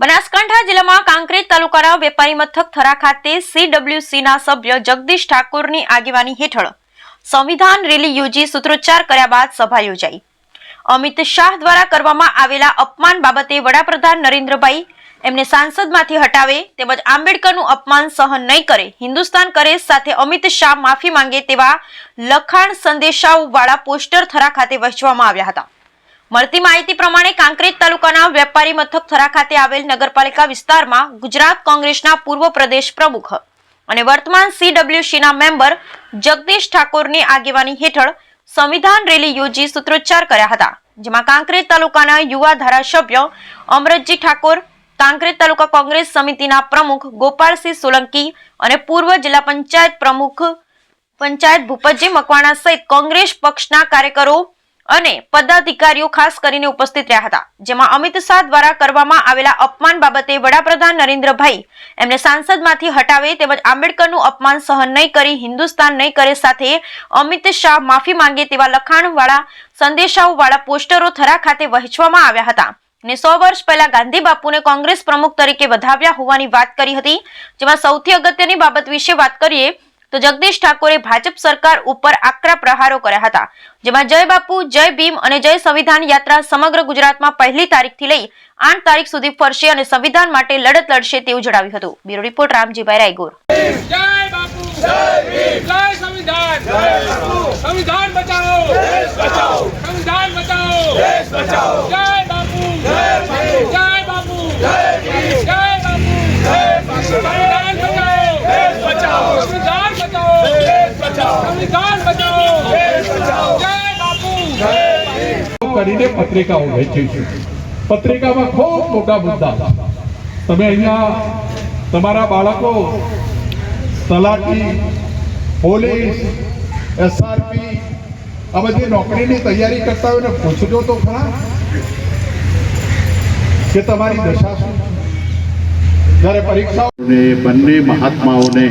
બનાસકાંઠા જિલ્લામાં કાંકરેજ તાલુકાના વેપારી મથક થરા ખાતે સીડબ્લ્યુસીના સભ્ય જગદીશ ઠાકોરની આગેવાની હેઠળ સંવિધાન રેલી યોજી સૂત્રોચ્ચાર કર્યા બાદ સભા યોજાઈ. અમિત શાહ દ્વારા કરવામાં આવેલા અપમાન બાબતે વડાપ્રધાન નરેન્દ્રભાઈ એમને સાંસદમાંથી હટાવે તેમજ આંબેડકરનું અપમાન સહન નહીં કરે, હિન્દુસ્તાન કરે સાથે અમિત શાહ માફી માંગે તેવા લખાણ સંદેશાઓવાળા પોસ્ટર થરા ખાતે વહેંચવામાં આવ્યા હતા. મળતી માહિતી પ્રમાણે કાંકરેજ તાલુકાના વેપારી મથક થરા ખાતે આવેલ નગરપાલિકા વિસ્તારમાં ગુજરાત કોંગ્રેસના પૂર્વ પ્રદેશ પ્રમુખ અને વર્તમાન સીડબ્લ્યુસીના મેમ્બર જગદીશ ઠાકોરની આગેવાની હેઠળ સંવિધાન રેલી યોજી સૂત્રોચ્ચાર કર્યા હતા, જેમાં કાંકરેજ તાલુકાના યુવા ધારાસભ્ય અમરતજી ઠાકોર, કાંકરેજ તાલુકા કોંગ્રેસ સમિતિના પ્રમુખ ગોપાલસિંહ સોલંકી અને પૂર્વ જિલ્લા પંચાયત પ્રમુખ પંચાયત ભૂપતજી મકવાણા સહિત કોંગ્રેસ પક્ષના કાર્યકરો અને પદાધિકારીઓ ખાસ કરીને ઉપસ્થિત રહ્યા હતા, જેમાં અમિત શાહ દ્વારા કરવામાં આવેલા અપમાન બાબતે વડાપ્રધાન નરેન્દ્રભાઈ એમને સાંસદમાંથી હટાવે તેમજ આંબેડકરનું અપમાન સહન નહીં કરી, હિન્દુસ્તાન નહીં કરે સાથે અમિત શાહ માફી માંગે તેવા લખાણવાળા સંદેશાઓવાળા પોસ્ટરો થરા ખાતે વહેંચવામાં આવ્યા હતા ને સો વર્ષ પહેલા ગાંધી બાપુને કોંગ્રેસ પ્રમુખ તરીકે વધાવ્યા હોવાની વાત કરી હતી, જેમાં સૌથી અગત્યની બાબત વિશે વાત કરીએ તો જગદીશ ઠાકોરે ભાજપ સરકાર ઉપર આકરા પ્રહારો કર્યા હતા, જેમાં જય બાપુ, જય ભીમ અને જય સંવિધાન યાત્રા સમગ્ર ગુજરાતમાં પહેલી તારીખથી લઈ આઠ તારીખ સુધી ફરશે અને સંવિધાન માટે લડત લડશે તેવું જણાવ્યું હતું. Bureau report, Ramjibhai Raigor. જય બાપુ, જય ભીમ, જય સંવિધાન, જય બાપુ, સંવિધાન બચાવો દેશ બચાવો સંવિધાન બચાવો દેશ બચાવો જય બાપુ જય ભીમ જય બાપુ જય ભીમ જય બાપુ જય સંવિધાન બચાવો દેશ બચાવો સંવિધાન બચાવો દેશ બચાવો સંવિધાન બચાવો દેશ બચાવો જય બાપુ જય કરીને પત્રિકાઓ વહેંચી છે. પત્રિકામાં ખૂબ મોટા મુદ્દા તમે અહીંયા તમારા બાળકો, તલાટી, પોલીસ, એસઆરપી, આ બધી નોકરીની તૈયારી કરતા હોય ને પૂછજો તો ખરા કે તમારી દશા શું જ્યારે પરીક્ષાઓ બંને મહાત્માઓને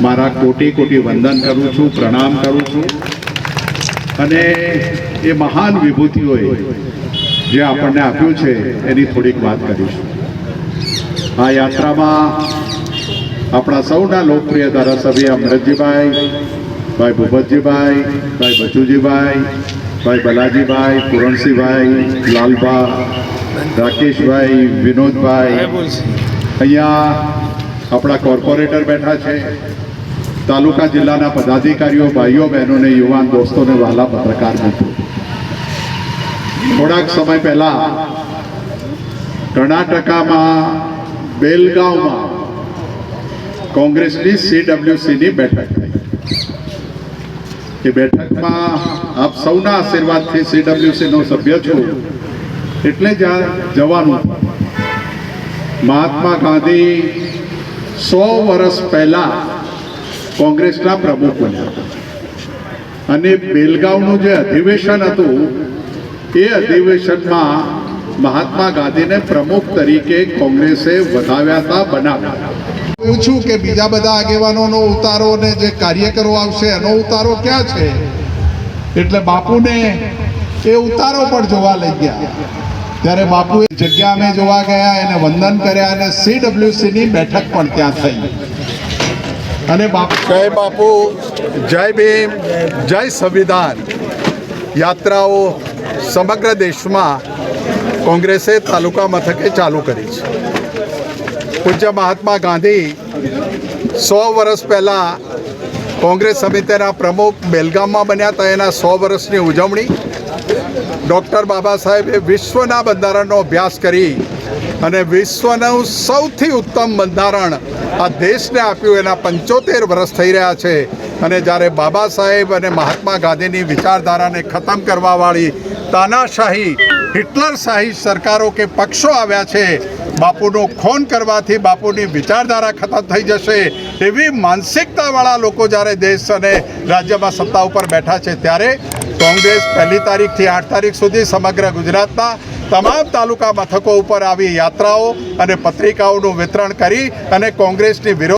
મારા કોટી કોટી વંદન કરું છું, પ્રણામ કરું છું. અને એ મહાન વિભૂતિઓએ જે આપણને આપ્યું છે, એની થોડીક વાત કરીશું. આ યાત્રામાં આપણા સૌના લોકપ્રિય ધારાસભ્ય અમરતજીભાઈ ભાઈ ભૂપતજીભાઈ, ભાઈ બચુજીભાઈ, ભાઈ બલાજીભાઈ, પુરણસિંહભાઈ, લાલભા, રાકેશભાઈ, વિનોદભાઈ. અહીંયા આપણા કોર્પોરેટર બેઠા છે. તાલુકા જિલ્લાના પદાધિકારીઓ, ભાઈઓ, બહેનોને, યુવાન દોસ્તોને વહાલા પત્રકાર મિત્રો થોડાક સમય પહેલા કર્ણાટકામાં બેલગાંવમાં કોંગ્રેસની સીડબ્લ્યુસીની બેઠક થઈ. એ બેઠકમાં આપ સૌના આશીર્વાદથી સીડબ્લ્યુસીનો સભ્ય છું એટલે જ જવાનું મહાત્મા ગાંધી સો વર્ષ પહેલા કોંગ્રેસના પ્રમુખ બન્યા અને બેલગાંવનું જે અધિવેશન હતું, એ અધિવેશનમાં મહાત્મા ગાંધીને પ્રમુખ તરીકે કોંગ્રેસે વધાવ્યા હતા, બનાવ્યા હું છું કે બીજા બધા આગેવાનોનો ઉતારો ને જે કાર્યકરો આવશે, એનો ઉતારો ક્યાં છે? એટલે બાપુને એ ઉતારો પણ જોવા લઈ ગયા. ત્યારે બાપુ જગ્યા અમે જોવા ગયા, એને વંદન કર્યા અને સીડબ્લ્યુસીની બેઠક પણ ત્યાં થઈ. અને બાપુ જય બાપુ, જય ભીમ, જય સંવિધાન. યાત્રાઓ સમગ્ર દેશમાં કોંગ્રેસે તાલુકા મથકે ચાલુ કરી છે. પૂજ્ય મહાત્મા ગાંધી સો વર્ષ પહેલાં કોંગ્રેસ સમિતિના પ્રમુખ બેલગામમાં બન્યા હતા. એના સો વર્ષની ઉજવણી ડૉક્ટર બાબા સાહેબે વિશ્વના બંધારણનો અભ્યાસ કરી અને વિશ્વનું સૌથી ઉત્તમ બંધારણ આ દેશને આપ્યું, એના પંચોતેર વર્ષ થઈ રહ્યા છે. અને જ્યારે બાબા સાહેબ અને મહાત્મા ગાંધીની વિચારધારાને ખતમ કરવાવાળી તાનાશાહી હિટલરશાહી સરકારો કે પક્ષો આવ્યા છે, બાપુનું ખોન કરવાથી બાપુની વિચારધારા ખતમ થઈ જશે એવી માનસિકતાવાળા લોકો જ્યારે દેશ અને રાજ્યમાં સત્તા ઉપર બેઠા છે ત્યારે કોંગ્રેસ પહેલી તારીખથી આઠ તારીખ સુધી સમગ્ર ગુજરાતના તમામ તાલુકા મથકો ઉપર આવી યાત્રાઓ અને પત્રિકાઓનું વિતરણ કરી અને કોંગ્રેસની વિરોધ